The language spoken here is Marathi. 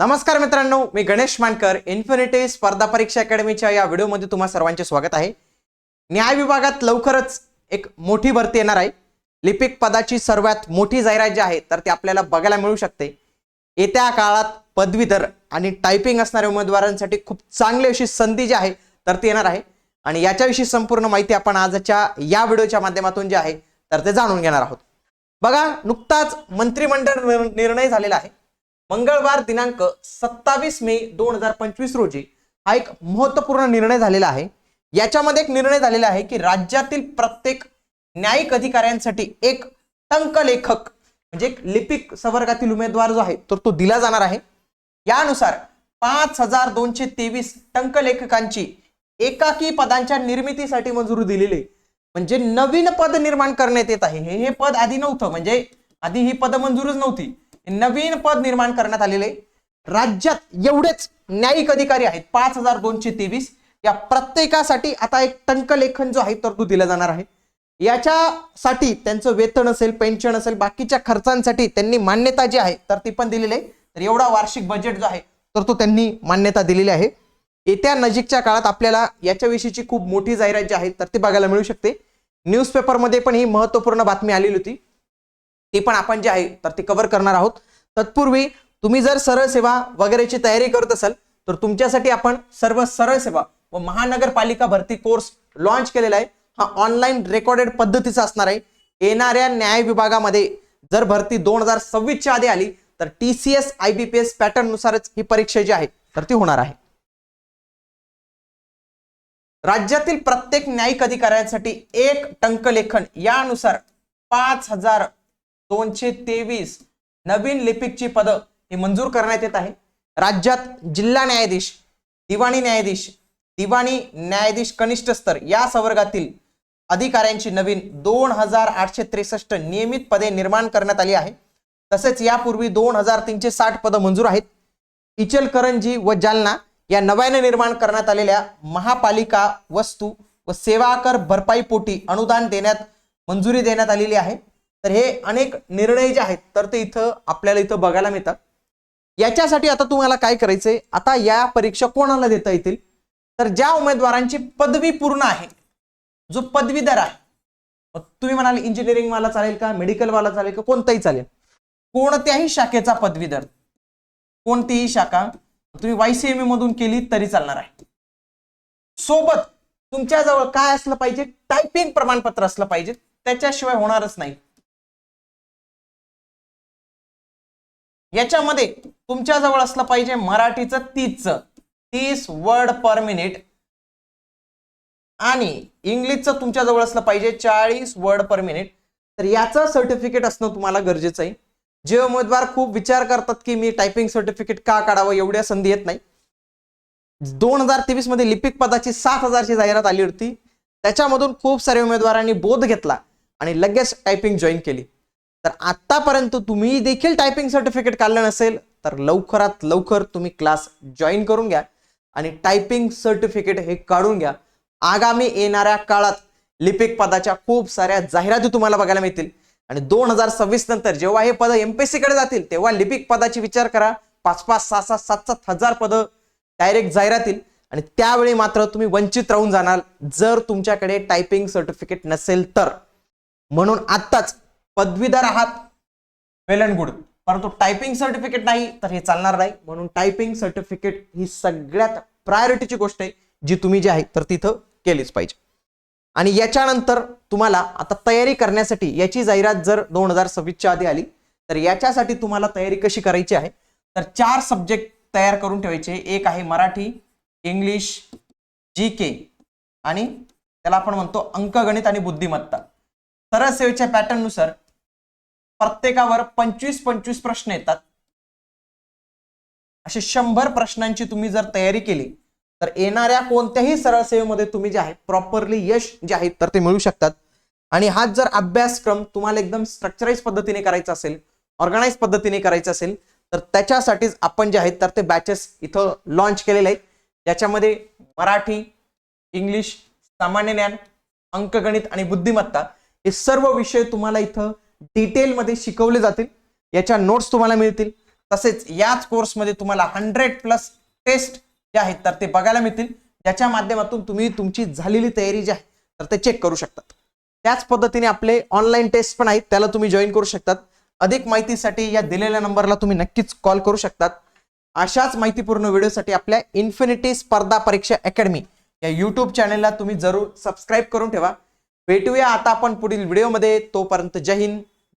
नमस्कार मित्रांनो मी गणेश मानकर इन्फिनिटी स्पर्धा परीक्षा अकॅडमीच्या या व्हिडिओमध्ये तुम्हा सर्वांचे स्वागत आहे. न्याय विभागात लवकरच एक मोठी भरती येणार आहे. लिपिक पदाची सर्वात मोठी जाहिरात जी आहे तर ती आपल्याला बघायला मिळू शकते. येत्या काळात पदवीधर आणि टायपिंग असणाऱ्या उमेदवारांसाठी खूप चांगली अशी संधी जी आहे तर ती येणार आहे. आणि याच्याविषयी संपूर्ण माहिती आपण आजच्या या व्हिडिओच्या माध्यमातून जे आहे तर ते जाणून घेणार आहोत. बघा नुकताच मंत्रिमंडळ निर्णय झालेला आहे. मंगळवार दिनांक सत्तावीस मे दोन हजार पंचवीस रोजी हा एक महत्त्वपूर्ण निर्णय झालेला आहे. याच्यामध्ये एक निर्णय झालेला आहे की राज्यातील प्रत्येक न्यायिक अधिकाऱ्यांसाठी एक टंकलेखक म्हणजे एक लिपिक संवर्गातील उमेदवार जो आहे तर तो दिला जाणार आहे. यानुसार पाच हजार दोनशे तेवीस टंकलेखकांची एकाकी पदांच्या निर्मितीसाठी मंजुरी दिलेली म्हणजे नवीन पद निर्माण करण्यात येत आहे. हे हे पद आधी नव्हतं. म्हणजे आधी ही पद मंजूरच नव्हती. नवीन पद निर्माण करण्यात आलेले राज्यात एवढेच न्यायिक अधिकारी आहेत. पाच हजार दोनशे तेवीस. या प्रत्येकासाठी आता एक टंकलेखन जो आहे तर तो दिला जाणार आहे. याच्यासाठी त्यांचं वेतन असेल पेन्शन असेल बाकीच्या खर्चांसाठी त्यांनी मान्यता जी आहे तर ती पण दिलेली आहे. तर एवढा वार्षिक बजेट जो आहे तर तो त्यांनी मान्यता दिलेली आहे. येत्या नजीकच्या काळात आपल्याला याच्याविषयीची खूप मोठी जाहिरात जी आहे तर ती बघायला मिळू शकते. न्यूजपेपरमध्ये पण ही महत्त्वपूर्ण बातमी आलेली होती. ते पण आपण जे आहे तर ते कव्हर करणार आहोत. तत्पूर्वी तुम्ही जर सरळ सेवा वगैरेची तयारी करत असाल तर तुमच्यासाठी आपण सर्व सरळ सेवा व महानगरपालिका भरती कोर्स लॉन्च केलेला आहे. हा ऑनलाईन रेकॉर्डेड पद्धतीचा असणार आहे. येणाऱ्या न्याय विभागामध्ये जर भरती दोन हजार सव्वीसच्या आधी आली तर T C S I B P S pattern नुसारच ही परीक्षा जी आहे तर ती होणार आहे. राज्यातील प्रत्येक न्यायिक अधिकाऱ्यांसाठी एक टंकलेखन यानुसार पाच हजार दोनशे तेवीस नवीन लिपिकची पदं ही मंजूर करण्यात येत आहे. राज्यात जिल्हा न्यायाधीश दिवाणी न्यायाधीश दिवाणी न्यायाधीश कनिष्ठ स्तर या संवर्गातील अधिकाऱ्यांची नवीन दोन हजार आठशे त्रेसष्ट नियमित पदे निर्माण करण्यात आली आहे. तसेच यापूर्वी दोन हजार तीनशे साठ पदं मंजूर आहेत. इचलकरंजी व जालना या नव्याने निर्माण करण्यात आलेल्या महापालिका वस्तू व सेवा कर भरपाईपोटी अनुदान देण्यात मंजुरी देण्यात आलेली आहे. तर हे अनेक निर्णय जे आहेत तर ते इथं आपल्याला इथं बघायला मिळतात. याच्यासाठी आता तुम्हाला काय करायचंय? आता या परीक्षा कोणाला देता येतील? तर ज्या उमेदवारांची पदवी पूर्ण आहे जो पदवीधर आहे मग तुम्ही म्हणाल इंजिनिअरिंग वाला चालेल का मेडिकल वाला चालेल का कोणताही चालेल. कोणत्याही शाखेचा पदवीधर कोणतीही शाखा तुम्ही वायसीएमए मधून केली तरी चालणार आहे. सोबत तुमच्याजवळ काय असलं पाहिजे? टायपिंग प्रमाणपत्र असलं पाहिजे. त्याच्याशिवाय होणारच नाही. याच्यामध्ये तुमच्याजवळ असलं पाहिजे मराठीचं तीस तीस वर्ड पर मिनिट आणि इंग्लिशचं तुमच्याजवळ असलं पाहिजे चाळीस वर्ड पर मिनिट तर याचं सर्टिफिकेट असणं तुम्हाला गरजेचं आहे. जे उमेदवार खूप विचार करतात की मी टायपिंग सर्टिफिकेट का काढावं एवढ्या संधी येत नाही. दोन हजार तेवीसमध्ये लिपिक पदाची सात हजारची जाहिरात आली होती. त्याच्यामधून खूप सारे उमेदवारांनी बोध घेतला आणि लगेच टायपिंग जॉईन केली. तर आतापर्यंत तुम्ही देखील टायपिंग सर्टिफिकेट काढलं नसेल तर लवकरात लवकर तुम्ही क्लास जॉईन करून घ्या आणि टायपिंग सर्टिफिकेट हे काढून घ्या. आगामी येणाऱ्या काळात लिपिक पदाच्या खूप साऱ्या जाहिराती तुम्हाला बघायला मिळतील. आणि दोन हजार सव्वीस नंतर जेव्हा हे पद एमपीएससी कडे जातील तेव्हा लिपिक पदाची विचार करा. पाच पाच सहा सहा सात सात हजार पदं डायरेक्ट जाहिरातील. आणि त्यावेळी मात्र तुम्ही वंचित राहून जाणार जर तुमच्याकडे टायपिंग सर्टिफिकेट नसेल तर. म्हणून आत्ताच पदवीधर आहात. Well and good. परंतु टायपिंग सर्टिफिकेट नाही तर हे चालणार नाही. म्हणून टायपिंग सर्टिफिकेट ही सगळ्यात प्रायोरिटीची गोष्ट आहे जी तुम्ही जी आहे तर तिथं केलीच पाहिजे. आणि याच्यानंतर तुम्हाला आता तयारी करण्यासाठी याची जाहिरात जर दोन हजार सव्वीसच्या आधी आली तर याच्यासाठी तुम्हाला तयारी कशी करायची आहे तर चार सब्जेक्ट तयार करून ठेवायचे. एक आहे मराठी इंग्लिश जी के आणि त्याला आपण म्हणतो अंकगणित आणि बुद्धिमत्ता. सरळ सेवेच्या पॅटर्ननुसार प्रत्येकावर पंचवीस पंचवीस प्रश्न येतात. असे शंभर प्रश्नांची तुम्ही जर तयारी केली तर येणाऱ्या कोणत्याही सरळ सेवेमध्ये तुम्ही जे आहे प्रॉपरली यश जे आहे तर ते मिळू शकतात. आणि हाच जर अभ्यासक्रम तुम्हाला एकदम स्ट्रक्चराईज पद्धतीने करायचा असेल ऑर्गनाईज पद्धतीने करायचा असेल तर त्याच्यासाठीच आपण जे आहेत तर ते बॅचेस इथं लॉन्च केलेले आहेत. ज्याच्यामध्ये मराठी इंग्लिश सामान्य ज्ञान अंकगणित आणि बुद्धिमत्ता हे सर्व विषय तुम्हाला इथं डिटेलमध्ये शिकवले जातील याच्या नोट्स तुम्हाला मिळतील. तसेच याच कोर्समध्ये तुम्हाला हंड्रेड प्लस टेस्ट जे आहेत तर ते बघायला मिळतील. ज्याच्या माध्यमातून तुम्ही तुमची झालेली तयारी जी आहे तर ते चेक करू शकतात. त्याच पद्धतीने आपले ऑनलाईन टेस्ट पण आहेत त्याला तुम्ही जॉईन करू शकतात. अधिक माहितीसाठी या दिलेल्या नंबरला तुम्ही नक्कीच कॉल करू शकतात. अशाच माहितीपूर्ण व्हिडिओसाठी आपल्या इन्फिनिटी स्पर्धा परीक्षा अकॅडमी या यूट्यूब चॅनेलला तुम्ही जरूर सबस्क्राईब करून ठेवा. भेटूया आता आपण पुढील व्हिडिओमध्ये तोपर्यंत जय हिंद.